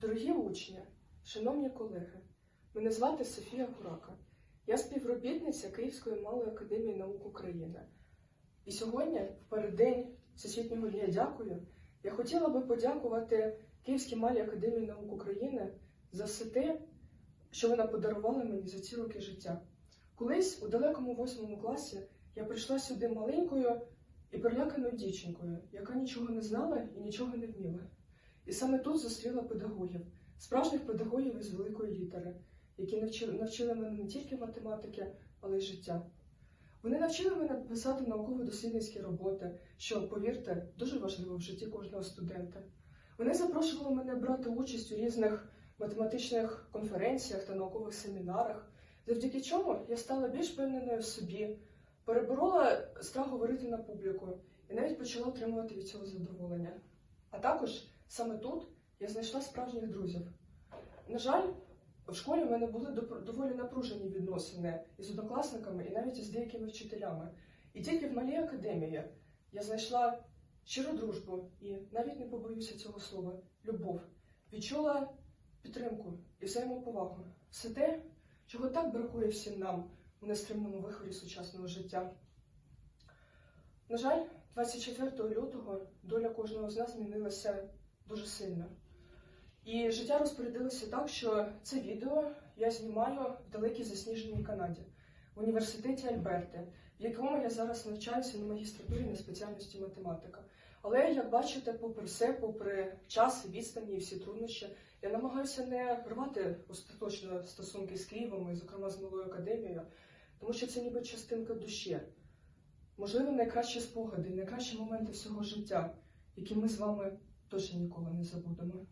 Дорогі учні, шановні колеги, мене звати Софія Гурака. Я співробітниця Київської малої академії наук України. І сьогодні, в переддень Всесвітнього дня дякую, я хотіла би подякувати Київській малій академії наук України за все те, що вона подарувала мені за ці роки життя. Колись у далекому восьмому класі я прийшла сюди маленькою і переляканою дівчинкою, яка нічого не знала і нічого не вміла. І саме тут зустріла педагогів, справжніх педагогів із великої літери, які навчили, мене не тільки математики, але й життя. Вони навчили мене писати науково-дослідницькі роботи, що, повірте, дуже важливо в житті кожного студента. Вони запрошували мене брати участь у різних математичних конференціях та наукових семінарах, завдяки чому я стала більш впевненою в собі, переборола страх говорити на публіку і навіть почала отримувати від цього задоволення. А також саме тут я знайшла справжніх друзів. На жаль, в школі в мене були доволі напружені відносини із однокласниками і навіть із деякими вчителями. І тільки в малій академії я знайшла щиру дружбу і навіть не побоюся цього слова любов. Відчула підтримку і взаємоповагу. Все те, чого так бракує всім нам у нестримному вихорі сучасного життя. На жаль, 24 лютого доля кожного з нас змінилася дуже сильно. І життя розпорядилося так, що це відео я знімаю в далекій засніженій Канаді, в університеті Альберти, в якому я зараз навчаюся на магістратурі на спеціальності математика. Але як бачите, попри все, попри час, відстані і всі труднощі, я намагаюся не рвати остаточно стосунки з Києвом, і, зокрема з малою академією, тому що це ніби частинка душі. Можливо, найкращі спогади, найкращі моменти всього життя, які ми з вами точно ніколи не забудемо.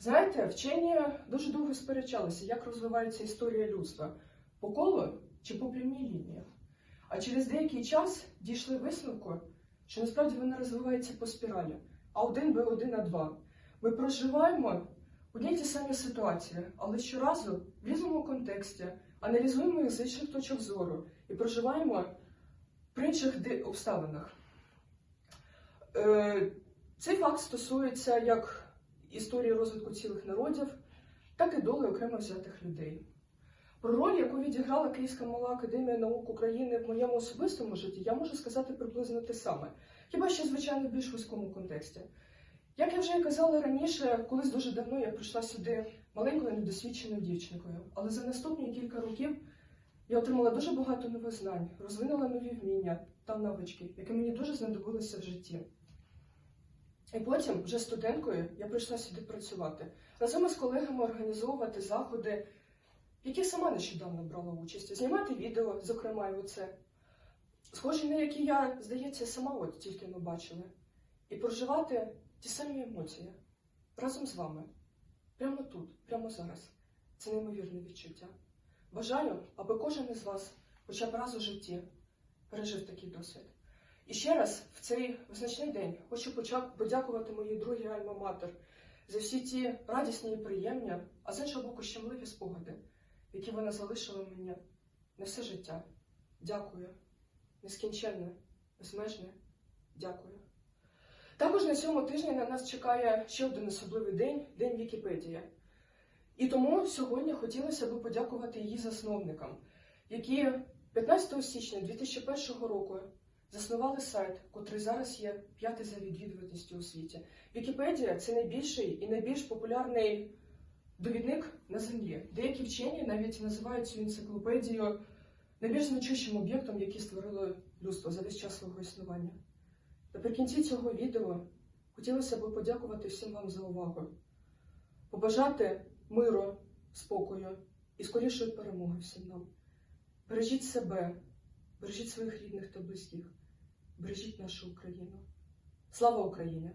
Знаєте, вчені дуже довго сперечалися, як розвивається історія людства по колу чи по прямій лінії. А через деякий час дійшли висновку, що насправді вона розвивається по спіралі, а один би один на два. Ми проживаємо одні й ті самі ситуації, але щоразу в різному контексті аналізуємо їх з інших точок зору і проживаємо при інших обставинах. Цей факт стосується як історії розвитку цілих народів, так і доли окремо взятих людей. Про роль, яку відіграла Київська мала академія наук України в моєму особистому житті, я можу сказати приблизно те саме, хіба що, звичайно, в більш вузькому контексті. Як я вже казала раніше, колись дуже давно я прийшла сюди маленькою недосвідченою дівчинкою, але за наступні кілька років я отримала дуже багато нових знань, розвинула нові вміння та навички, які мені дуже знадобилися в житті. І потім, вже студенткою, я прийшла сюди працювати, разом із колегами організовувати заходи, яких сама нещодавно брала участь, знімати відео, зокрема, і оце, схожі на які я, здається, сама от тільки ми бачили, і проживати ті самі емоції разом з вами, прямо тут, прямо зараз. Це неймовірне відчуття. Бажаю, аби кожен із вас, хоча б раз у житті, пережив такий досвід. І ще раз в цей визначний день хочу подякувати моїй другій Альма-Матер за всі ті радісні і приємні, а з іншого боку, щемливі спогади, які вона залишила мені на все життя. Дякую. Нескінченне, безмежне дякую. Також на цьому тижні на нас чекає ще один особливий день День Вікіпедії. І тому сьогодні хотілося б подякувати її засновникам, які 15 січня 2001 року заснували сайт, котрий зараз є п'ятий за відвідуваністю у світі. Вікіпедія це найбільший і найбільш популярний довідник на землі. Деякі вчені навіть називають цю енциклопедію найбільш значущим об'єктом, який створило людство за весь час свого існування. Наприкінці цього відео хотілося б подякувати всім вам за увагу, побажати миру, спокою і скорішої перемоги всім нам. Бережіть себе, бережіть своїх рідних та близьких, бережіть нашу Україну. Слава Україні!